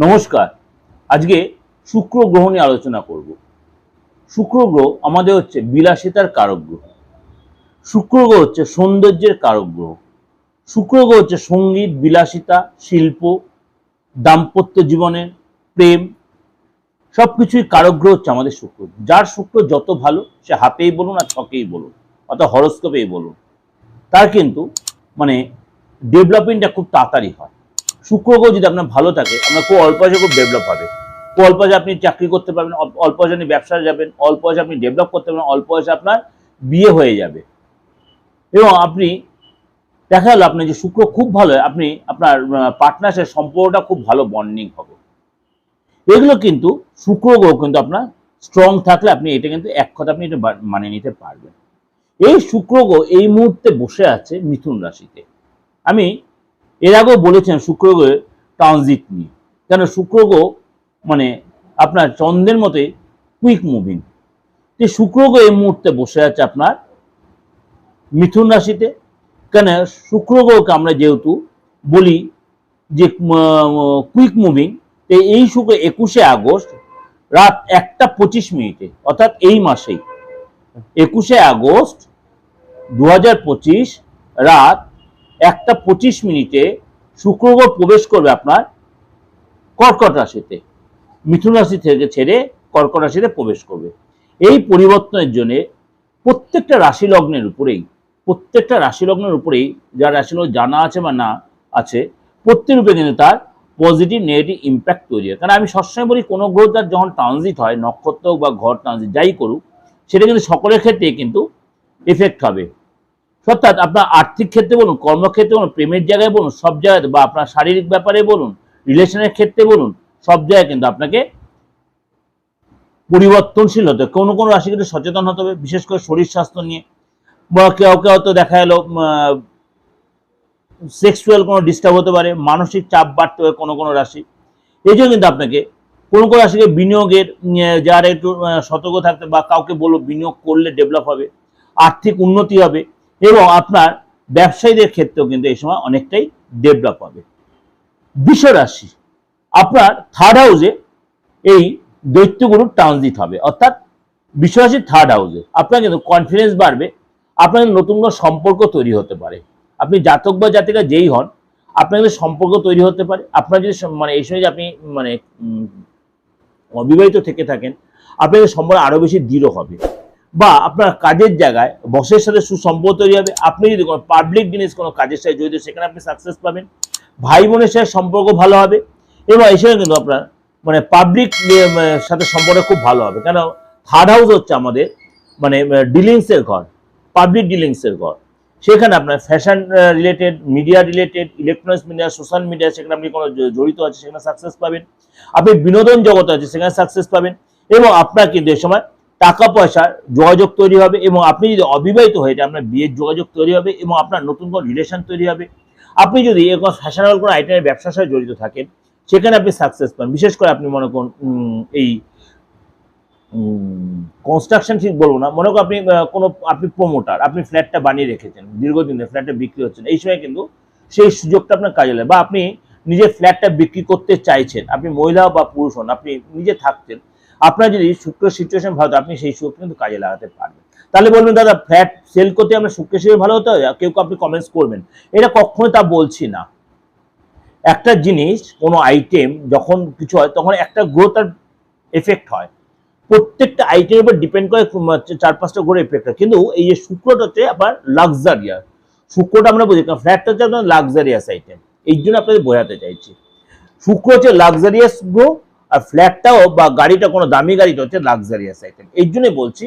নমস্কার। আজকে শুক্র গ্রহ নিয়ে আলোচনা করব। শুক্র গ্রহ আমাদের হচ্ছে বিলাসিতার কারক গ্রহ। শুক্র গ্রহ হচ্ছে সৌন্দর্যের কারক গ্রহ। শুক্র গ্রহ হচ্ছে সংগীত, বিলাসিতা, শিল্প, দাম্পত্য জীবনের প্রেম সব কিছুই কারক গ্রহ হচ্ছে আমাদের শুক্র। যার শুক্র যত ভালো, সে হাতেই বলুন আর ছকেই বলুন, অর্থাৎ হরস্কোপেই বলুন। তার কিন্তু মানে ডেভেলপমেন্টটা খুব তাড়াতাড়ি হয়। শুক্র গ্রহ যদি আপনার ভালো থাকে, আপনার খুব অল্প বয়সে খুব ডেভেলপ হবে। খুব অল্প বয়সে আপনি চাকরি করতে পারবেন, অল্প- বয়সে আপনি ব্যবসায় যাবেন, অল্প বয়সে আপনি ডেভেলপ করতে পারবেন, অল্প বয়সে আপনার বিয়ে হয়ে যাবে। এবং আপনি, দেখা গেল আপনি যে শুক্র খুব ভালো, আপনি আপনার পার্টনার্সের সম্পর্কটা খুব ভালো বন্ডিং হবে। এগুলো কিন্তু শুক্র গ্রহ কিন্তু আপনার স্ট্রং থাকলে আপনি এটা কিন্তু এক কথা আপনি এটা মানিয়ে নিতে পারবেন। এই শুক্র গ্রহ এই মুহূর্তে বসে আছে মিথুন রাশিতে। আমি এর আগেও বলেছেন শুক্র গ্রহের ট্রানজিট নিয়ে। কেন শুক্র গ্রহ মানে আপনার চন্দ্রের মতে কুইক মুভিং। যে শুক্র গ্রহ এই মুহূর্তে বসে আছে আপনার মিথুন রাশিতে। কেন শুক্র গ্রহকে আমরা যেহেতু বলি যে কুইক মুভিং এই শুক্র একুশে আগস্ট রাত একটা পঁচিশ মিনিটে, অর্থাৎ এই মাসেই, একুশে আগস্ট দু রাত একটা পঁচিশ মিনিটে শুক্র গ্রহ প্রবেশ করবে আপনার কর্কট রাশিতে। মিথুন রাশি থেকে ছেড়ে কর্কট রাশিতে প্রবেশ করবে। এই পরিবর্তনের জন্য প্রত্যেকটা রাশি লগ্নের উপরেই, প্রত্যেকটা রাশি লগ্নের উপরেই যার রাশি লগ্ন জানা আছে বা না আছে, প্রত্যেক রূপে কিন্তু তার পজিটিভ নেগেটিভ ইম্প্যাক্ট তৈরি হয়। কারণ আমি সবসময় বলি, কোনো গ্রহ তার যখন ট্রানজিট হয়, নক্ষত্র বা ঘর ট্রানজিট যাই করুক, সেটা কিন্তু সকলের ক্ষেত্রে কিন্তু এফেক্ট হবে। অর্থাৎ আপনার আর্থিক ক্ষেত্রে বলুন, কর্মক্ষেত্রে বলুন, প্রেমের জায়গায় বলুন, সব জায়গায়, বা আপনার শারীরিক ব্যাপারে বলুন, রিলেশনের ক্ষেত্রে বলুন, সব জায়গায় কিন্তু আপনাকে পরিবর্তনশীল হতে। কোনো কোনো রাশি কিন্তু সচেতন হতে হবে, বিশেষ করে শরীর স্বাস্থ্য নিয়ে। বা কেউ কেউ হয়তো দেখা গেলো সেক্সুয়াল কোনো ডিস্টার্ব হতে পারে, মানসিক চাপ বাড়তে পারে কোনো কোনো রাশি। এই জন্য কিন্তু আপনাকে কোনো কোনো রাশিকে বিনিয়োগের যারা একটু সতর্ক থাকতে বা কাউকে বলব, বিনিয়োগ করলে ডেভেলপ হবে, আর্থিক উন্নতি হবে। এবং আপনার ব্যবসায়ীদের ক্ষেত্রেও কিন্তু এই সময় অনেকটাই ডেভেলপ হবে। বৃষ রাশি আপনার থার্ড হাউসে এই দৈত্যগুরুর ট্রানজিট হবে। অর্থাৎ বিশ্বরাশির থার্ড হাউসে আপনার কিন্তু কনফিডেন্স বাড়বে, আপনার নতুন কোনো সম্পর্ক তৈরি হতে পারে। আপনি জাতক বা জাতিকা যেই হন, আপনার কিন্তু সম্পর্ক তৈরি হতে পারে। আপনার যদি মানে এই সময় যে আপনি মানে অবিবাহিত থেকে থাকেন আপনাদের সম্পর্ক আরও বেশি দৃঢ় হবে। বা আপনার কাজের জায়গায় বসের সাথে সুসম্পর্ক তৈরি হবে। আপনি যদি কোনো পাবলিক জিনিস কোনো কাজের সাথে জড়িত, সেখানে আপনি সাকসেস পাবেন। ভাই বোনের সাথে সম্পর্ক ভালো হবে এবং সময় কিন্তু আপনার মানে পাবলিক সাথে সম্পর্ক খুব ভালো হবে। কেন? থার্ড হাউস হচ্ছে আমাদের মানে ডিলিংসের ঘর পাবলিক ডিলিংসের ঘর। সেখানে আপনার fashion related media related electronics media social media সেখানে আপনি কোনো জড়িত আছে, সেখানে সাকসেস পাবেন। আপনি বিনোদন জগৎ আছে, সেখানে সাকসেস পাবেন। এবং আপনার কিন্তু এ সময় টাকা পয়সার যোগাযোগ তৈরি হবে এবং আপনি যদি অবিবাহিত হয়ে যান, আপনার বিয়ের যোগাযোগ তৈরি হবে এবং আপনার নতুন কোনো রিলেশন তৈরি হবে। আপনি যদি এরকম ফ্যাশনেবল কোনো আইটেমের ব্যবসার সাথে জড়িত থাকেন, সেখানে আপনি সাকসেস পান। বিশেষ করে আপনি মনে করুন এই কনস্ট্রাকশন ঠিক বলব না, মনে করুন আপনি কোনো, আপনি প্রমোটার আপনি ফ্ল্যাটটা বানিয়ে রেখেছেন, দীর্ঘদিন ধরে ফ্ল্যাটটা বিক্রি হচ্ছেন, এই সময় কিন্তু সেই সুযোগটা আপনার কাজে লাগে। বা আপনি নিজের ফ্ল্যাটটা বিক্রি করতে চাইছেন, আপনি মহিলা বা পুরুষ হন, আপনি নিজে থাকছেন আপনার যদি শুক্র সিচুয়েশন ভালো আপনি সেই সুযোগ কিন্তু কাজে লাগাতে পারবেন। তাহলে বলবেন, দাদা ফ্ল্যাট সেল করতে আমরা শুক্র সিচুয়েশন ভালো হতে হয় কেউ আপনি কমেন্টস করবেন। এটা কখনোই তা বলছি না। একটা জিনিস, কোনো আইটেম যখন কিছু হয়, তখন একটা গ্রোথ আর এফেক্ট হয়। প্রত্যেকটা আইটেমের উপর ডিপেন্ড করে চার পাঁচটা গ্রো এফেক্ট হয়। কিন্তু এই যে শুক্রটা হচ্ছে আপনার লাক্সারিয়াস শুক্রটা আমরা বুঝি, কারণ ফ্ল্যাটটা হচ্ছে আপনার লাক্সারিয়াস আইটেম এই জন্য আপনাদের বোঝাতে চাইছি। শুক্র হচ্ছে লাক্সারিয়াস গ্রো আর ফ্ল্যাটটাও বা গাড়িটা কোনো দামি গাড়িটা হচ্ছে লাক্সারিয়াস আইটেম এই জন্যই বলছি,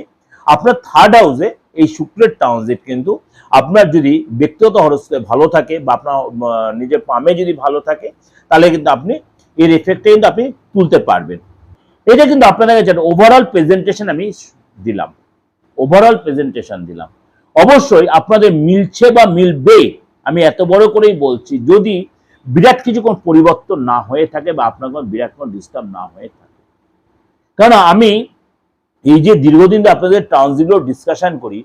আপনার থার্ড হাউসে এই শুক্রের ট্রানজিট কিন্তু আপনার যদি ব্যক্তিগত হরস্কোপে ভালো থাকে বা আপনার নিজের পামে যদি ভালো থাকে, তাহলে কিন্তু আপনি এর এফেক্টটা কিন্তু আপনি তুলতে পারবেন। এটা কিন্তু আপনাদের কাছে ওভারঅল প্রেজেন্টেশন আমি দিলাম। ওভারঅল প্রেজেন্টেশন দিলাম। অবশ্যই আপনাদের মিলছে বা মিলবে, আমি এত বড় করেই বলছি, যদি বিরাট কিছু কোনো পরিবর্তন না হয়ে থাকে বা আপনার কোনো বিরাট কোনো ডিস্টার্ব না হয়ে থাকে। কারণ আমি এই যে দীর্ঘদিন আপনাদের ট্রান্সজিগুলো ডিসকাশন করি,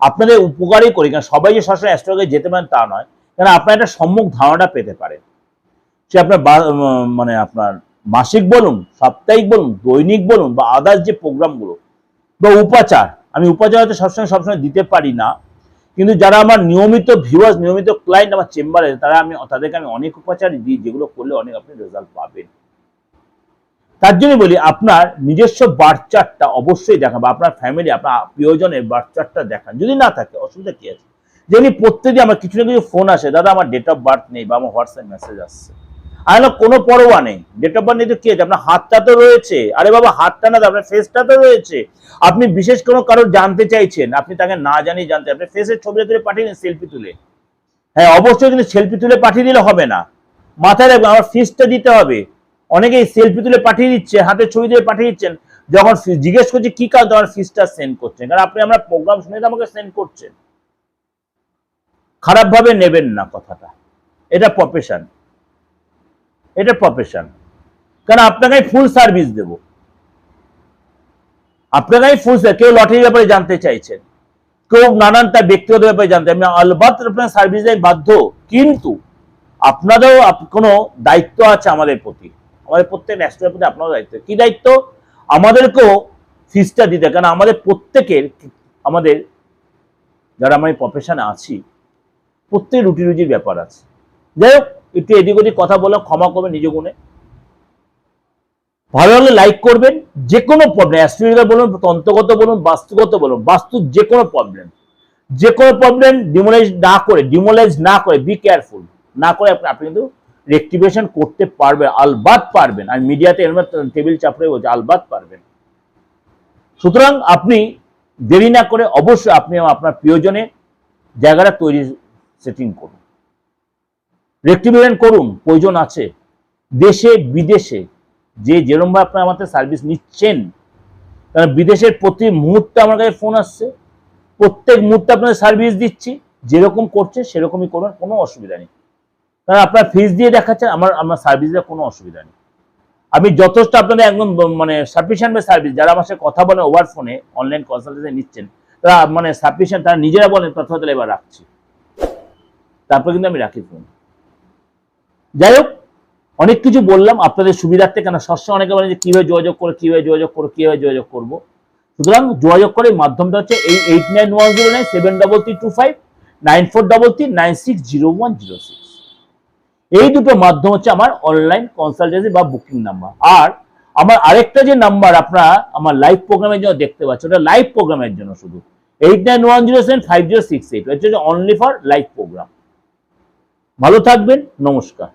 আপনাদের উপকারই করি, কারণ সবাই যে সবসময় অ্যাস্ট্রোলজি যেতে পারেন তা নয়। কারণ আপনার একটা সম্মুখ ধারণাটা পেতে পারেন। সে আপনার মানে আপনার মাসিক বলুন, সাপ্তাহিক বলুন, দৈনিক বলুন বা আদার্স যে প্রোগ্রামগুলো বা উপাচার, আমি উপাচার হয়তো সবসময় সবসময় দিতে পারি না। কিন্তু যারা আমার নিয়মিত ভিউয়ার্স নিয়মিত ক্লায়েন্ট আমার চেম্বারে তারা আমি, তাদেরকে আমি অনেক উপাচার দিই, যেগুলো করলে অনেক আপনি রেজাল্ট পাবেন। তার জন্য বলি, আপনার নিজস্ব বার্চারটা অবশ্যই দেখান বা আপনার ফ্যামিলি আপনার প্রিয়জনের বার্চারটা দেখান। যদি না থাকে, অসুবিধা কি আছে? যেমনি প্রত্যেকদিন আমার কিছু না কিছু ফোন আসে, দাদা আমার ডেট অফ বার্থ নেই বা আমার হোয়াটসঅ্যাপ মেসেজ আসছে। আর না, কোনো পরোয়া নেই। ডেট অফ বার্থ কি আছে? আপনার হাতটা তো রয়েছে। আরে বাবা, হাতটা না আপনার ফেসটা তো রয়েছে। আপনি বিশেষ কোনো কারোর জানতে চাইছেন, আপনি তাকে না জানিয়ে জানতে, আপনি ফেসের ছবিটা তুলে পাঠিয়ে দিন সেলফি তুলে। হ্যাঁ অবশ্যই কিন্তু সেলফি তুলে পাঠিয়ে দিলে হবে না। মাথায় রাখবেন, আমার ফিসটা দিতে হবে। অনেকেই সেলফি তুলে পাঠিয়ে দিচ্ছে, হাতের ছবি তুলে পাঠিয়ে দিচ্ছেন। যখন জিজ্ঞেস করছে, কি কাজ আমার ফিসটা সেন্ড করছেন? কারণ আপনি আমরা প্রোগ্রাম শুনে আমাকে সেন্ড করছেন। খারাপভাবে নেবেন না কথাটা। এটা প্রফেশন এটা প্রফেশন কারণ আপনাকে ফুল সার্ভিস দেব। আপনাকে ফুল কেউ লটারির ব্যাপারে জানতে চাইছেন? কেউ নানান তার ব্যক্তিগত ব্যাপারে জানতে আমি আলবাত আপনার সার্ভিস দেয়, বাধ্য। কিন্তু আপনাদেরও কোনো দায়িত্ব আছে আমাদের প্রতি। আমাদের প্রত্যেক ন্যাশনাল প্রতি আপনারও দায়িত্ব। কি দায়িত্ব? আমাদেরকেও ফিসটা দিতে কারণ আমাদের প্রত্যেকের আমাদের যারা আমি প্রফেশনে আছি প্রত্যেক রুটি রুজির ব্যাপার আছে। যাই হোক একটু এদিক ওদিক কথা বলে ক্ষমা করবেন নিজ গুণে। ভালো লাগলে লাইক করবেন, যে কোনো প্রবলেম অ্যাস্ট্রোলজিক্যাল বলুন, তন্ত্রগত বলুন, বাস্তুগত বলুন, বাস্তু যে কোনো প্রবলেম যে কোনো প্রবলেম ডিমোলাইজ না করে ডিমোলাইজ না করে বি কেয়ারফুল না করে আপনি আপনি কিন্তু রেক্টিভেশন করতে পারবেন, আলবাত পারবেন। আর মিডিয়াতে এরম টেবিল চাপড়ে বলছে, আলবাত পারবেন। সুতরাং আপনি দেরি না করে অবশ্যই আপনি আপনার প্রিয়জনের জায়গাটা তৈরি সেটিং করুন। রেক্টিভেশন করুন, প্রয়োজন আছে। দেশে, বিদেশে, যে যেরমভাবে আপনার আমাদের সার্ভিস নিচ্ছেন, কারণ বিদেশের প্রতি মুহূর্তে আমার কাছে ফোন আসছে, প্রত্যেক মুহূর্তে আপনাদের সার্ভিস দিচ্ছি, যেরকম করছে সেরকমই করুন কোনো অসুবিধা নেই। কারণ আপনার ফিস দিয়ে দেখাচ্ছেন, আমার আমার সার্ভিস দেওয়ার কোনো অসুবিধা নেই। আমি যথেষ্ট আপনাদের একদম মানে সাফিসিয়েন্ট সার্ভিস, যারা আমার সাথে কথা বলে ওভার ফোনে অনলাইন কনসালটেন্সি নিচ্ছেন, তারা মানে সাফিসিয়েন্ট তারা নিজেরা বলেন প্রথমত এবার রাখছি। তারপর কিন্তু আমি রাখি ফোন যাই হোক অনেক কিছু বললাম, আপনাদের সুবিধার্থে কেন সবসময় অনেকে বলেন যে, কীভাবে যোগাযোগ করে কীভাবে যোগাযোগ করব, কীভাবে যোগাযোগ করব। সুতরাং যোগাযোগ করে মাধ্যমটা হচ্ছে এই eight nine one zero nine seven double three two five nine four double three nine six zero one zero six এই দুটো মাধ্যম হচ্ছে আমার অনলাইন কনসালটেন্সি বা বুকিং নাম্বার আর আমার আরেকটা যে নাম্বার আপনারা আমার লাইভ প্রোগ্রামের জন্য দেখতে পাচ্ছেন, ওটা লাইভ প্রোগ্রামের জন্য শুধু। Eight nine one zero seven five zero six eight হচ্ছে অনলি ফর লাইভ প্রোগ্রাম ভালো থাকবেন, নমস্কার।